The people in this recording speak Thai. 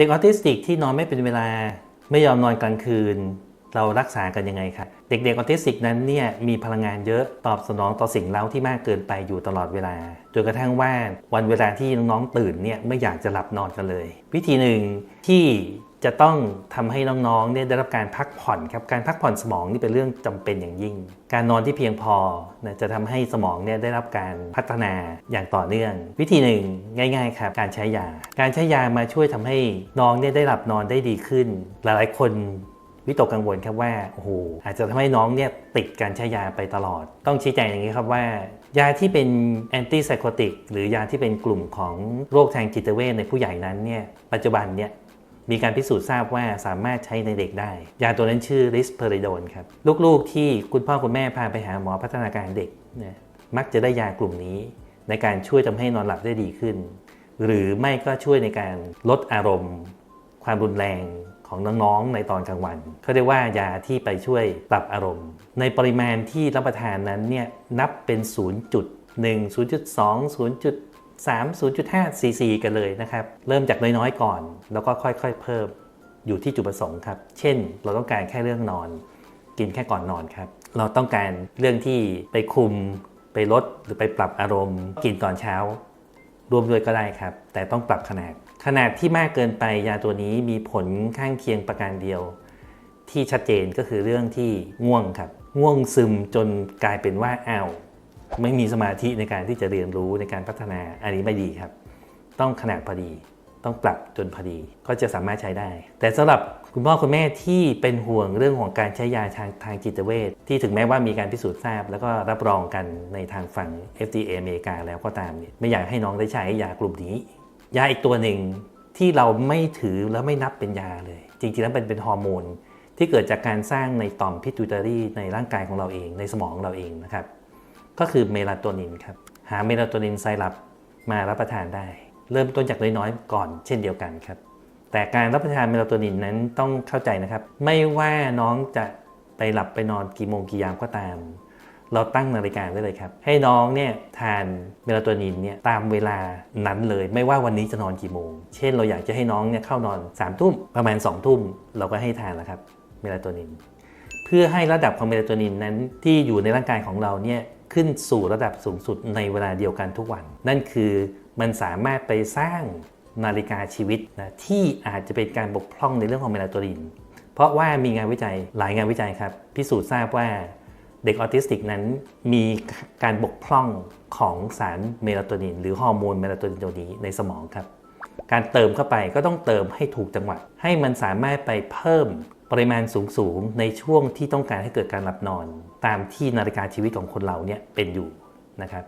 เด็กออทิสติกที่นอนไม่เป็นเวลาไม่ยอมนอนกลางคืน เรารักษากันยังไงครับเด็กๆออทิสติกนั้นเนี่ยมีพลังงานเยอะตอบสนองต่อสิ่งเล้าที่มากเกินไปอยู่ตลอดเวลาจนกระทั่งว่าวันเวลาที่น้องๆตื่นเนี่ยไม่อยากจะหลับนอนกันเลย วิธีหนึ่งที่จะต้องทำให้น้องๆเนี่ยได้รับการพักผ่อนครับการพักผ่อนสมองนี่เป็นเรื่องจำเป็นอย่างยิ่ง การนอนที่เพียงพอนะจะทำให้สมองเนี่ยได้รับการพัฒนาอย่างต่อเนื่อง วิธีหนึ่งง่ายๆครับการใช้ยา การใช้ยามาช่วยทำให้น้องเนี่ยได้หลับนอนได้ดีขึ้น หลายๆคน วิตกกังวลครับว่าโอ้โหอาจจะทำให้น้องเนี่ยติดการใช้ยาไปตลอด ต้องชี้แจงอย่างนี้ครับว่า ยาที่เป็นแอนตี้ไซโคติกหรือยาที่เป็นกลุ่มของโรคทางจิตเวชในผู้ใหญ่นั้นเนี่ยปัจจุบันเนี่ยมีการพิสูจน์ทราบว่าสามารถใช้ในเด็กได้ ยาตัวนั้นชื่อริสเพอริโดนครับ ลูกๆที่คุณพ่อคุณแม่พาไปหาหมอพัฒนาการเด็กเนี่ยมักจะได้ยากลุ่มนี้ ในการช่วยทำให้นอนหลับได้ดีขึ้น หรือไม่ก็ช่วยในการลดอารมณ์ ความรุนแรง ของน้องๆในตอนกลางวันเขาเรียกว่ายาที่ไปช่วยปรับอารมณ์ ในปริมาณที่รับประทานนั้นเนี่ยนับเป็น 0.1 0.2 0. 3 0.5 cc กันเลยนะครับ เริ่มจากน้อยๆก่อน แล้วก็ค่อยๆ เพิ่มอยู่ที่จุดประสงค์ครับ เช่น เราต้องการแค่เรื่องนอน กินแค่ก่อนนอนครับ เราต้องการเรื่องที่ไปคุม ไปลดหรือไปปรับอารมณ์ กินตอนเช้ารวมด้วยก็ได้ครับ แต่ต้องปรับขนาด ขนาดที่มากเกินไปยาตัวนี้มีผลข้างเคียงประการเดียว ที่ชัดเจนก็คือเรื่องที่ง่วงครับ ง่วงซึมจนกลายเป็นว่าอ้าวไม่มีสมาธิในการที่จะเรียนรู้ในการพัฒนาอันนี้ไม่ดีครับ ต้องขนาดพอดี ต้องปรับจนพอดี ก็จะสามารถใช้ได้ แต่สำหรับคุณพ่อคุณแม่ที่เป็นห่วงเรื่องของการใช้ยาทางทางจิตเวชที่ถึงแม้ว่ามีการพิสูจน์ทราบ แล้วก็รับรองกันในทางฝั่ง FDA อเมริกาแล้วก็ตามเนี่ยไม่อยากให้น้องได้ใช้ยากลุ่มนี้ ยาอีกตัวหนึ่งที่เราไม่ถือและไม่นับเป็นยาเลย จริงๆแล้วเป็นเป็นฮอร์โมนที่เกิดจากการสร้างในต่อมพิทูตารีในร่างกายของเราเองในสมองเราเองนะครับ ก็คือเมลาโทนินครับ หาเมลาโทนินไซรัปมารับประทานได้ เริ่มต้นจากน้อยๆก่อนเช่นเดียวกันครับ แต่การรับประทานเมลาโทนินนั้นต้องเข้าใจนะครับ ไม่ว่าน้องจะไปหลับไปนอนกี่โมงกี่ยามก็ตาม เราตั้งนาฬิกาไว้เลยครับ ให้น้องเนี่ยทานเมลาโทนินเนี่ยตามเวลานั้นเลย ไม่ว่าวันนี้จะนอนกี่โมง เช่นเราอยากจะให้น้องเนี่ยเข้านอน3ามทุ่มประมาณ2องทุ่มเราก็ให้ทานแล้วครับเมลาโทนิน เพื่อให้ระดับของเมลาโทนินนั้นที่อยู่ในร่างกายของเราเนี่ยขึ้นสู่ระดับสูงสุดในเวลาเดียวกันทุกวัน นั่นคือมันสามารถไปสร้างนาฬิกาชีวิตนะที่อาจจะเป็นการบกพร่องในเรื่องของเมลาโทนิน เพราะว่ามีงานวิจัยหลายงานวิจัยครับพิสูจน์ทราบว่า เด็กออทิสติกนั้นมีการบกพร่องของสารเมลาโทนิน หรือฮอร์โมนเมลาโทนินตัวนี้ในสมองครับ การเติมเข้าไปก็ต้องเติมให้ถูกจังหวะ ให้มันสามารถไปเพิ่มปริมาณสูงๆในช่วงที่ต้องการให้เกิดการหลับนอน ตามที่นาฬิกาชีวิตของคนเราเนี่ยเป็นอยู่นะครับ